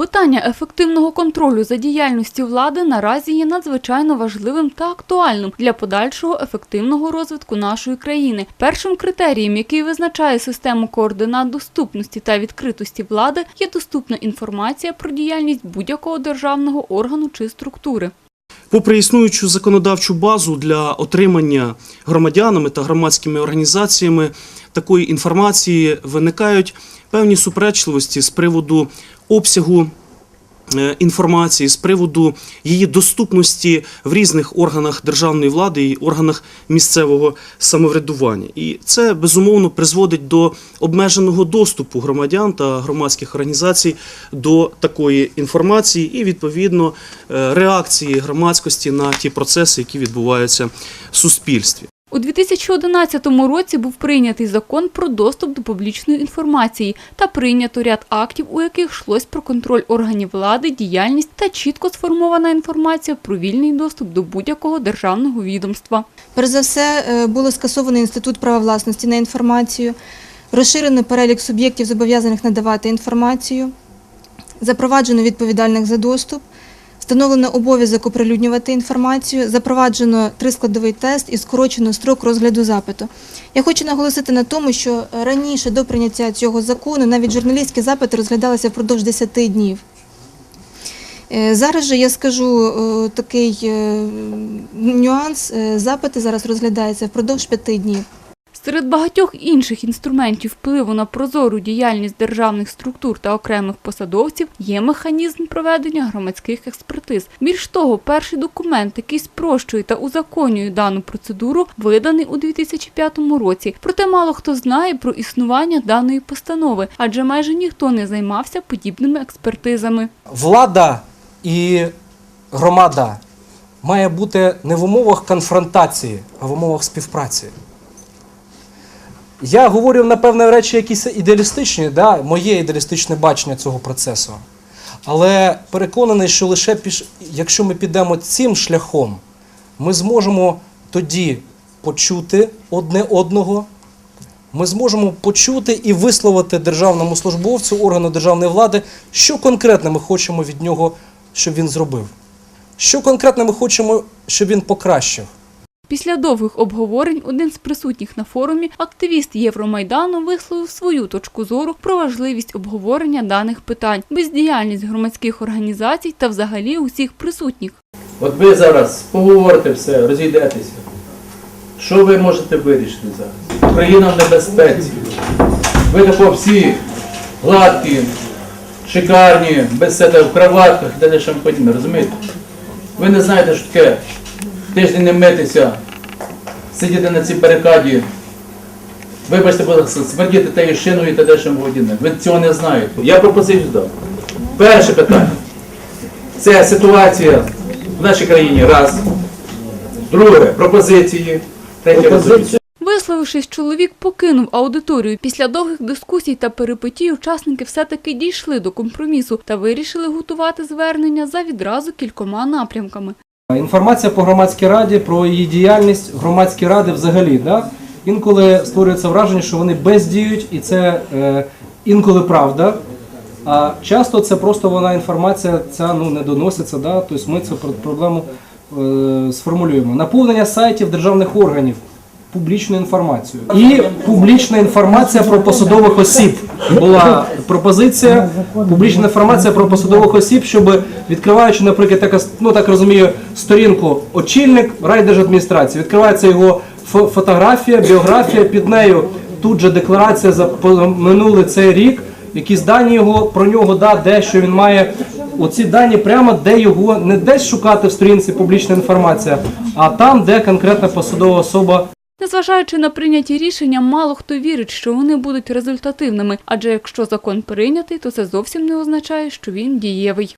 Питання ефективного контролю за діяльністю влади наразі є надзвичайно важливим та актуальним для подальшого ефективного розвитку нашої країни. Першим критерієм, який визначає систему координат доступності та відкритості влади, є доступна інформація про діяльність будь-якого державного органу чи структури. Попри існуючу законодавчу базу для отримання громадянами та громадськими організаціями такої інформації виникають певні суперечливості з приводу обсягу е, інформації, з приводу її доступності в різних органах державної влади і органах місцевого самоврядування. І це безумовно призводить до обмеженого доступу громадян та громадських організацій до такої інформації і відповідно е, реакції громадськості на ті процеси, які відбуваються в суспільстві. У 2011 році був прийнятий закон про доступ до публічної інформації та прийнято ряд актів, у яких йшлось про контроль органів влади, діяльність та чітко сформована інформація про вільний доступ до будь-якого державного відомства. Перш за все, е, було скасовано інститут права власності на інформацію, розширено перелік суб'єктів, зобов'язаних надавати інформацію, запроваджено відповідальних за доступ, встановлено обов'язок оприлюднювати інформацію, запроваджено трискладовий тест і скорочено строк розгляду запиту. Я хочу наголосити на тому, що раніше до прийняття цього закону навіть журналістські запити розглядалися впродовж 10 днів. Е, Зараз же я скажу е, такий е, нюанс. Запити зараз розглядаються впродовж п'яти днів. Серед багатьох інших інструментів впливу на прозору діяльність державних структур та окремих посадовців є механізм проведення громадських експертиз. Більш того, перший документ, який спрощує та узаконює дану процедуру, виданий у 2005 році. Проте мало хто знає про існування даної постанови, адже майже ніхто не займався подібними експертизами. влада і громада має бути не в умовах конфронтації, а в умовах співпраці. Я говорю, напевне, речі якісь ідеалістичні, да? моє ідеалістичне бачення цього процесу. Але переконаний, що лише піш... якщо ми підемо цим шляхом, ми зможемо тоді почути одне одного, ми зможемо почути і висловити державному службовцю, органу державної влади, що конкретно ми хочемо від нього, щоб він зробив. Що конкретно ми хочемо, щоб він покращив. Після довгих обговорень один з присутніх на форумі, активіст Євромайдану, висловив свою точку зору про важливість обговорення даних питань, бездіяльність громадських організацій та взагалі усіх присутніх. От ви зараз поговорите все, розійдетеся. Що ви можете вирішити зараз? Україна в небезпеці. Ви тако всі гладкі, шикарні, без себе в кроватках і далі шампаніни, розумієте? Ви не знаєте, що таке тиждень не митися, сидіти на цій барикаді, вибачте, будь ласка, смердіти тією шиною та дешем водіною. Ви цього не знаєте. Я пропозицію дав. Перше питання. Це ситуація в нашій країні. Раз. Друге пропозиції. Третє резолюція. Висловившись, чоловік покинув аудиторію. Після довгих дискусій та перипетій учасники все-таки дійшли до компромісу та вирішили готувати звернення за відразу кількома напрямками. Інформація по громадській раді про її діяльність, громадські ради взагалі. Да? Інколи створюється враження, що вони бездіють, і це е, інколи правда. А часто це просто вона інформація ця ну, не доноситься. Да? Тобто ми цю проблему е, сформулюємо. Наповнення сайтів державних органів публічною інформацією. І публічна інформація про посадових осіб. Була пропозиція, публічна інформація про посадових осіб, щоб відкриваючи, наприклад, так, ну так розумію, сторінку очільник райдержадміністрації, відкривається його фо- фотографія, біографія, під нею тут же декларація за минулий цей рік, якісь дані його про нього, да, де що він має. Оці дані прямо де його не десь шукати в сторінці публічна інформація, а там, де конкретна посадова особа Незважаючи на прийняті рішення, мало хто вірить, що вони будуть результативними, адже якщо закон прийнятий, то це зовсім не означає, що він дієвий.